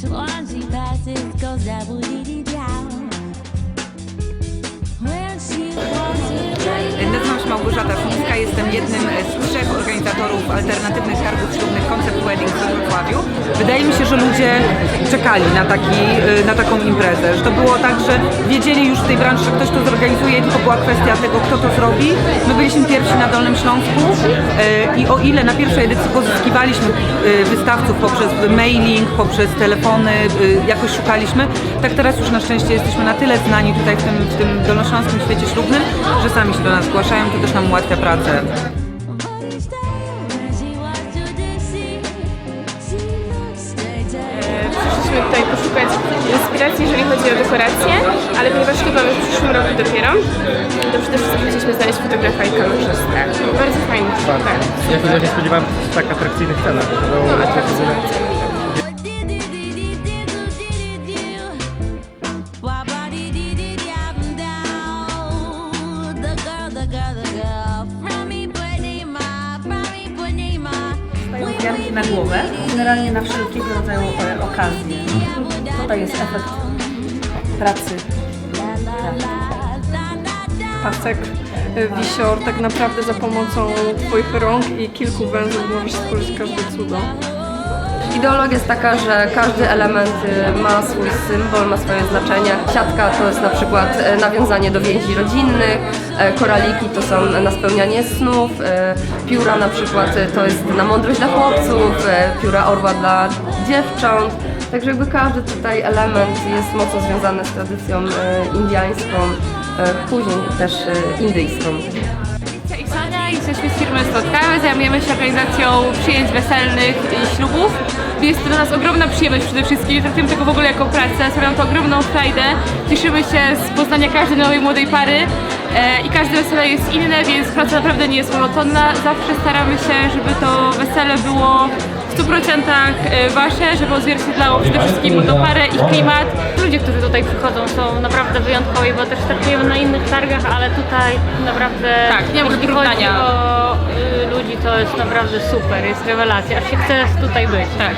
till on she passes goes down. Nazywam się Małgorzata Szyńska, jestem jednym z trzech organizatorów alternatywnych targów ślubnych Concept Wedding we Wrocławiu. Wydaje mi się, że ludzie czekali na, taki, y, na taką imprezę, że to było tak, że wiedzieli już w tej branży, że ktoś to zorganizuje, była kwestia tego, kto to zrobi. My byliśmy pierwsi na Dolnym Śląsku y, i o ile na pierwszej edycji pozyskiwaliśmy y, wystawców poprzez mailing, poprzez telefony, y, jakoś szukaliśmy, tak teraz już na szczęście jesteśmy na tyle znani tutaj w tym, w tym dolnośląskim świecie ślubnym, że sami się do nas zgłaszają, to też nam ułatwia pracę. inspiracji, jeżeli chodzi o dekoracje, ale ponieważ chyba mamy w przyszłym roku dopiero, to przede wszystkim chcieliśmy znaleźć fotografa i kamerzystę. Bardzo fajnie. Tak. Ja się nie spodziewałem w tak atrakcyjnych cenach. To było No, atrakcyjne. wianki na głowę, generalnie na wszelkiego rodzaju e, okazje. Tutaj jest efekt pracy. Pasek, y, wisior, tak naprawdę za pomocą Twoich rąk i kilku węzłów możesz stworzyć każde cudo. Ideologia jest taka, że każdy element y, ma swój symbol, ma swoje znaczenie. Siatka to jest na przykład e, nawiązanie do więzi rodzinnych, e, koraliki to są na spełnianie snów, e, pióra na przykład e, to jest na mądrość dla chłopców, e, pióra orła dla dziewcząt. Także jakby każdy tutaj element jest mocno związany z tradycją e, indiańską, e, później też e, indyjską. i Sonia, jesteśmy z firmy Spotkały, zajmujemy się organizacją przyjęć weselnych i ślubów. Jest to dla nas ogromna przyjemność przede wszystkim, traktujemy tego w ogóle jako pracę, sprawia to ogromną frajdę. Cieszymy się z poznania każdej nowej młodej pary i każde wesele jest inne, więc praca naprawdę nie jest monotonna. Zawsze staramy się, żeby to wesele było 100% e, wasze, żeby odzwierciedlało przede wszystkim młodą parę, ich klimat. Ludzie, którzy tutaj przychodzą są naprawdę wyjątkowi, bo też startujemy na innych targach, ale tutaj naprawdę Tak, nie jeśli chodzi o y, ludzi, to jest naprawdę super, jest rewelacja, aż się chce tutaj być. Tak.